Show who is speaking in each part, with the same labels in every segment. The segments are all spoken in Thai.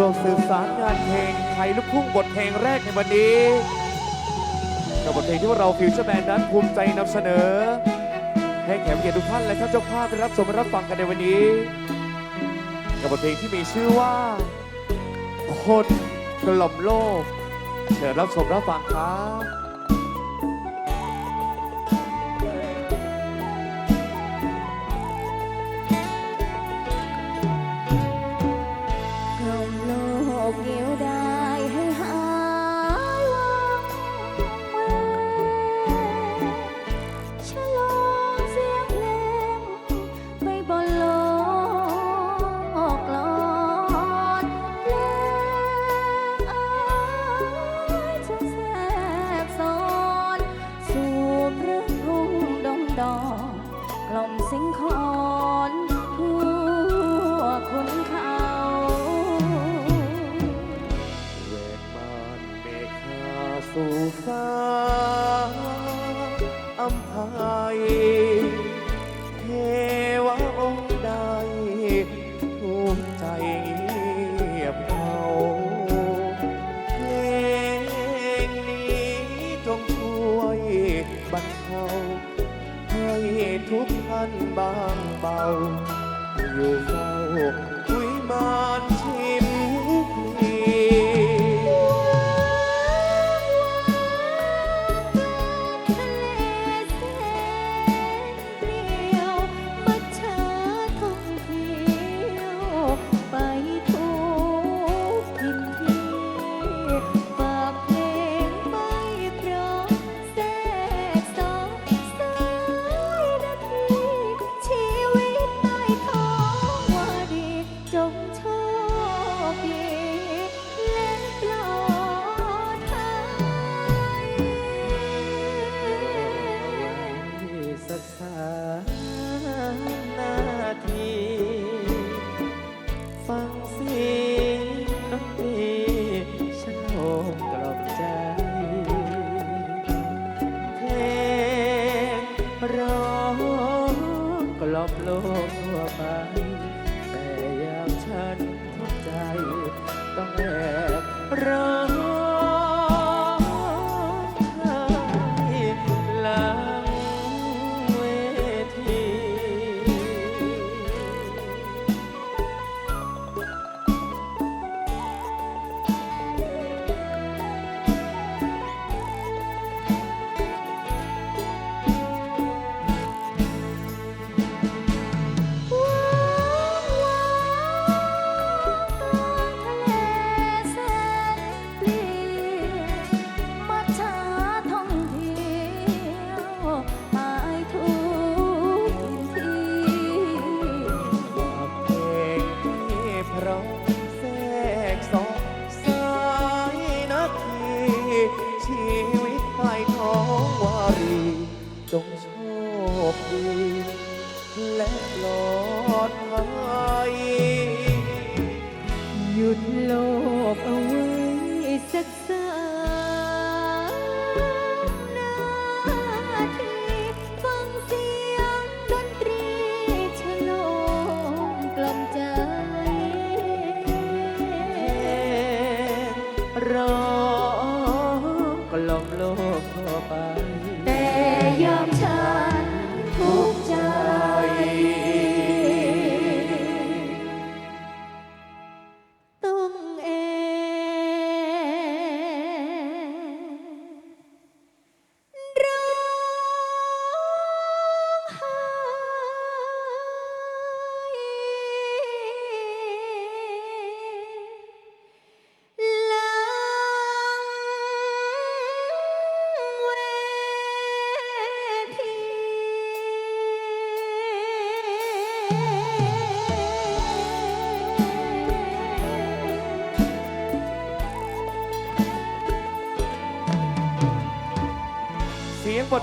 Speaker 1: ร่วมสืบสารงานเพลงไทยลูกทุ่งบทเพลงแรกในวันนี้กับบทเพลงที่เราฟิวเจอร์แมนด์นั้นภูมิใจนำเสนอ ให้แขกผู้เกียรติทุกท่านและท่านเจ้าภาพได้รับชมและรับฟังกันในวันนี้ กับบทเพลงที่มีชื่อว่าคนกล่อมโลก เชิญรับชมรับฟังครับ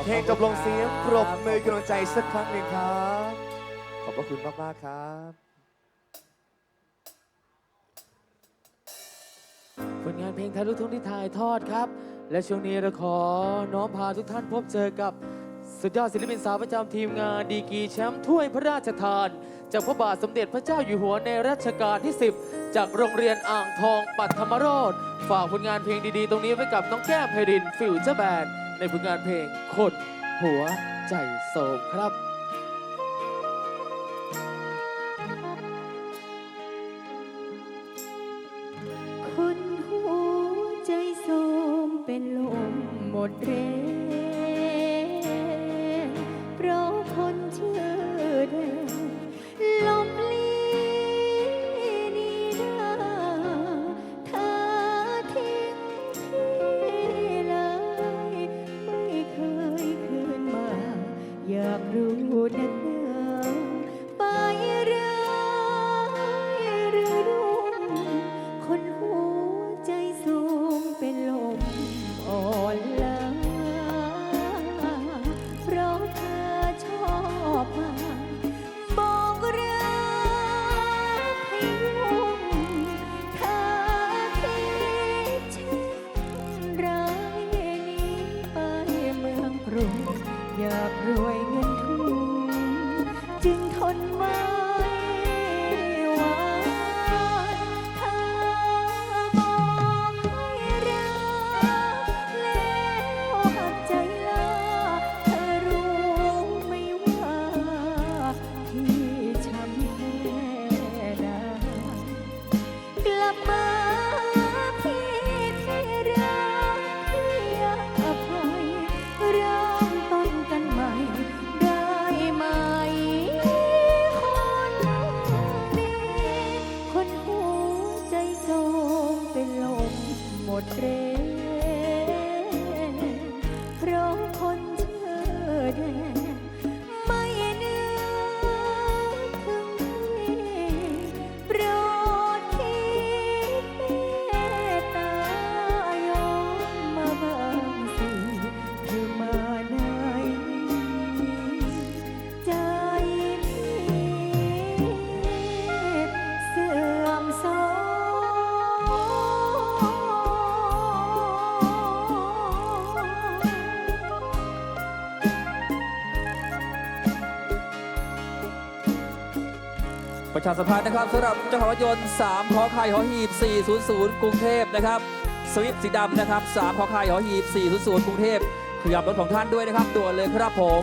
Speaker 2: เพลงจ
Speaker 1: บลงเสี
Speaker 2: ยงปร
Speaker 1: บ
Speaker 2: มือกำ
Speaker 1: ลังใจสักครั้งหนึ่งครับ ขอบพระคุณมาก ๆ ครับ ผลงานเพลงไทยลูกทุ่งที่ถ่ายทอดครับ และช่วงนี้เราขอน้อมพาทุกท่านพบเจอกับ
Speaker 2: สุดยอดศิลปินสาวประจำทีมงานดีกีแชมป์ถ้วยพระราชทาน จากพระบาทสมเด็จพระเจ้าอยู่หัวในรัชกาลที่ 10 จากโรงเรียนอ่างทองปัทมโรดฝากผลงานเพลงดีๆ ตรงนี้ไว้กับน้องแก้มเพรินฟิวเจอร์แบนด์ ในผลงานเพลงคนหัวใจโศมครับ
Speaker 1: อยากรวยเงินทุนจึงทนมา ชาสัมพั
Speaker 3: นธ์นะครับสำหรับเจ้าของรถยนต์3ขอไข่หอหีบ 400 กรุงเทพนะครับสวิปสีดำนะครับ3ขอไข่หอหีบ 400 กรุงเทพขยับรถของท่านด้วยนะครับตัวเลยครับผม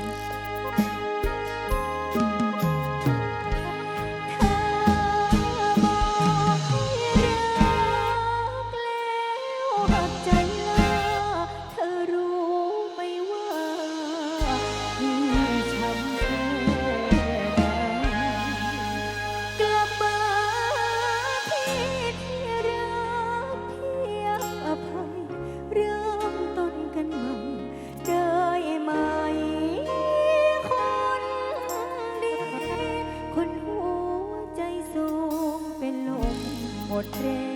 Speaker 1: três.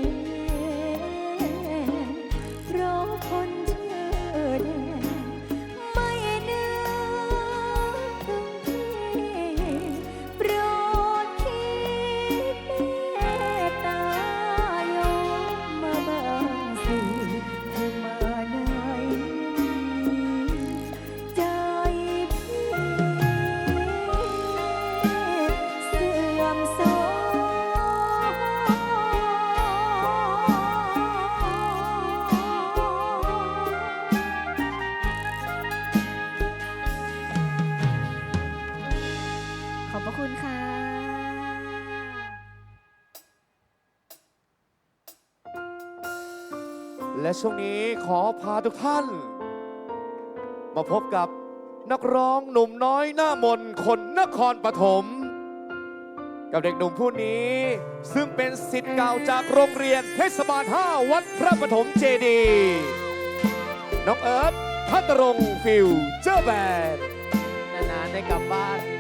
Speaker 1: และช่
Speaker 2: วงนี้ขอพาทุกท่าน มาพบกับนักร้องหนุ่มน้อยหน้ามนคนนครปฐมกับเด็กหนุ่มผู้นี้ ซึ่งเป็นสิทธิ์เก่าจากโรงเรียนเทศบาล 5 วัดพระปฐมเจดีน้องเอิร์ธพัตรงฟิวเจอร์แบนนานๆได้กลับบ้าน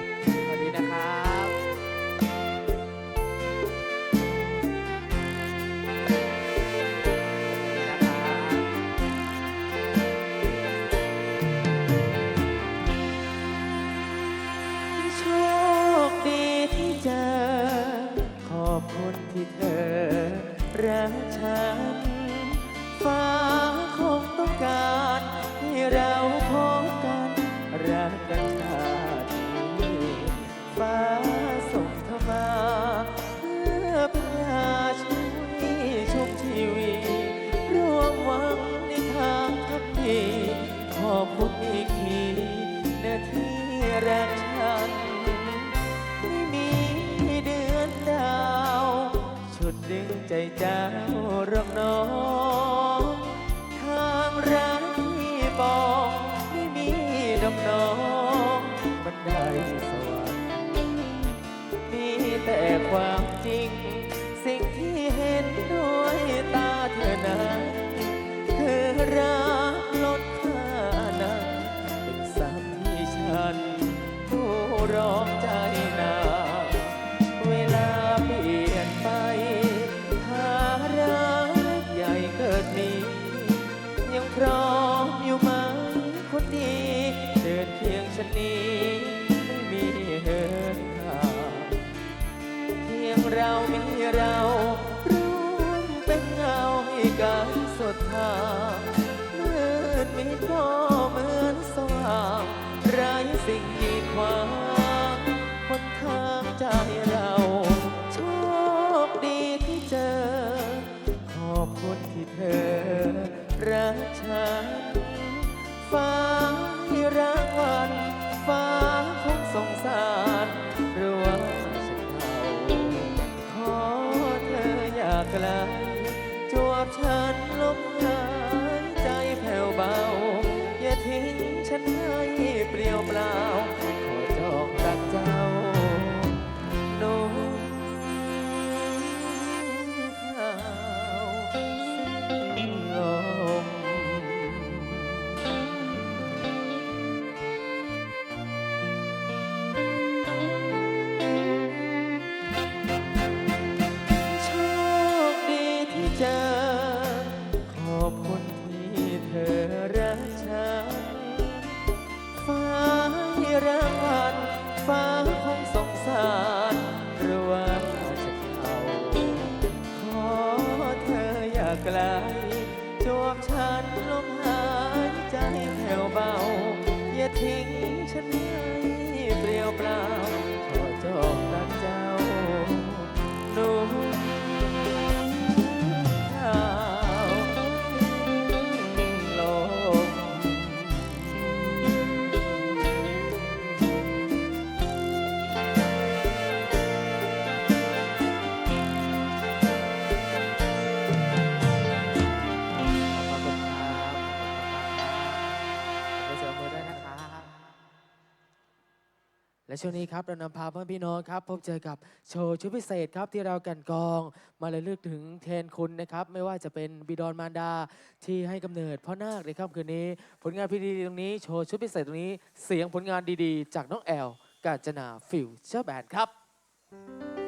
Speaker 2: Oh. เรา
Speaker 4: มีเราร่วมเป็นเงาให้การสดทางมืดมิดก็เหมือนสว่างไร้สิ่งกีดขวางคนทางใจเราโชคดีที่เจอ ขอบคุณที่เธอรักฉันฟ้า 听。 แช่วงนี้
Speaker 2: ครับเรานำพาเพื่อนพี่น้องครับพบเจอกับโชว์ชุดพิเศษครับที่เรากันกอง มาเลยเลือกถึงเทนคุณนะครับไม่ว่าจะเป็นบิดอนมารดาที่ให้กำเนิดพ่อนาคในค่ำคืนนี้ ผลงานพิธีตรงนี้โชว์ชุดพิเศษตรงนี้ เสียงผลงานดีๆ จากน้องแอลกาจนาฟิวเชอร์แบนครับ
Speaker 5: Thank you.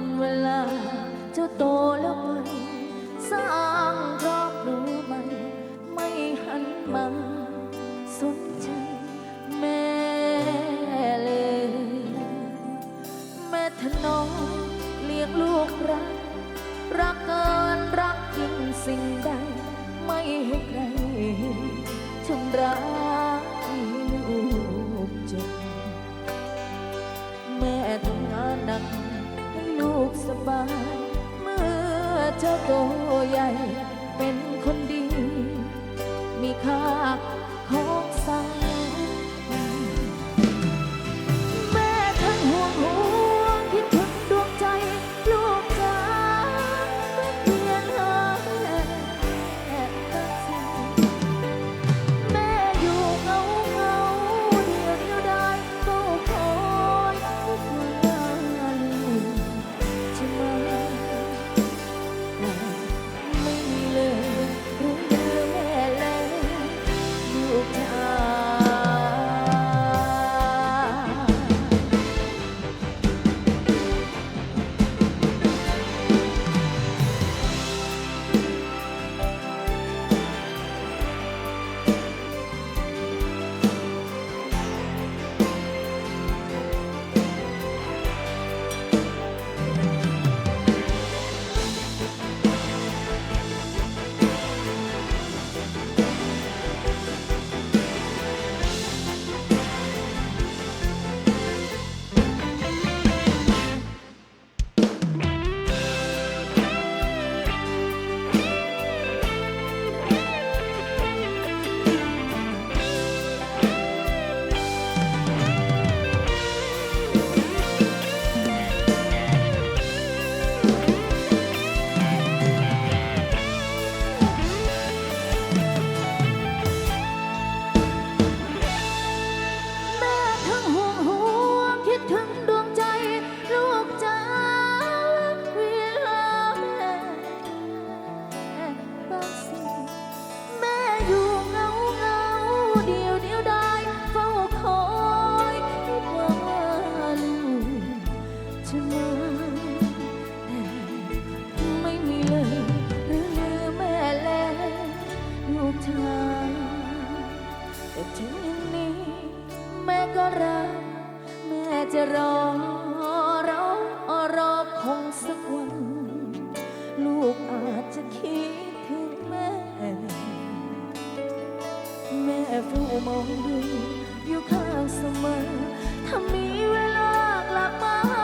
Speaker 5: วันเวลาเจ้าโตแล้วไปาย เมื่อเธอโตใหญ่ เป็นคนดี มีค่าของสัง จะรอรอรอคงสักวัน ลูกอาจจะคิดถึงแม่ แม่เฝ้มองดูอยู่ข้างเสมอถ้ามีเวลากลับมา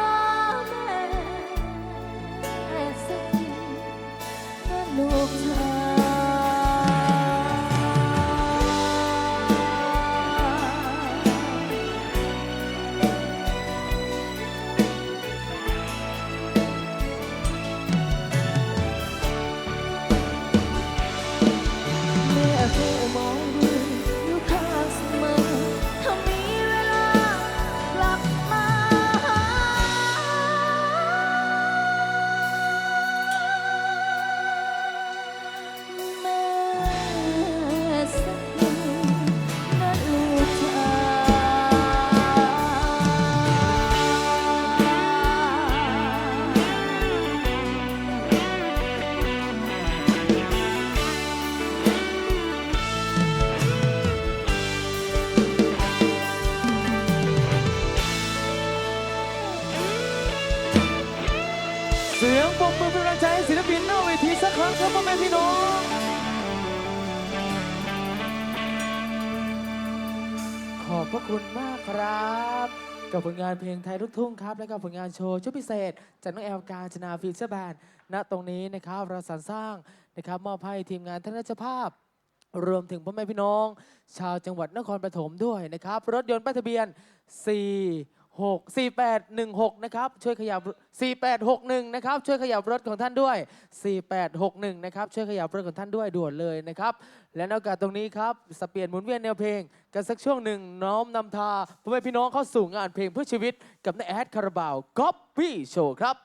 Speaker 5: ขอบ
Speaker 2: พระคุณมากครับ กับผลงานเพลงไทยลูกทุ่งครับ และกับผลงานโชว์ชุดพิเศษ จากน้องแอลการชนาฟิวเจอร์แบนด์ณตรงนี้นะครับเราสรรสร้างนะครับมอบให้ทีมงานท่านราชภาพ รวมถึงพ่อแม่พี่น้อง ชาวจังหวัดนครปฐมด้วยนะครับ รถยนต์ป้ายทะเบียน 4 6 4816 นะครับ ช่วยขยับ 4861 นะครับ ช่วยขยับรถของท่านด้วย 4861 นะครับ ช่วยขยับรถของท่านด้วยด่วนเลยนะครับ และนอกจากตรงนี้ครับ สเปลี่ยนหมุนเวียนแนวเพลง กันสักช่วงหนึ่งน้อมนำทาพ่อแม่พี่น้องเข้าสู่งานเพลงเพื่อชีวิตกับนายแอดคาราบาวก๊อปปี้โชว์ครับ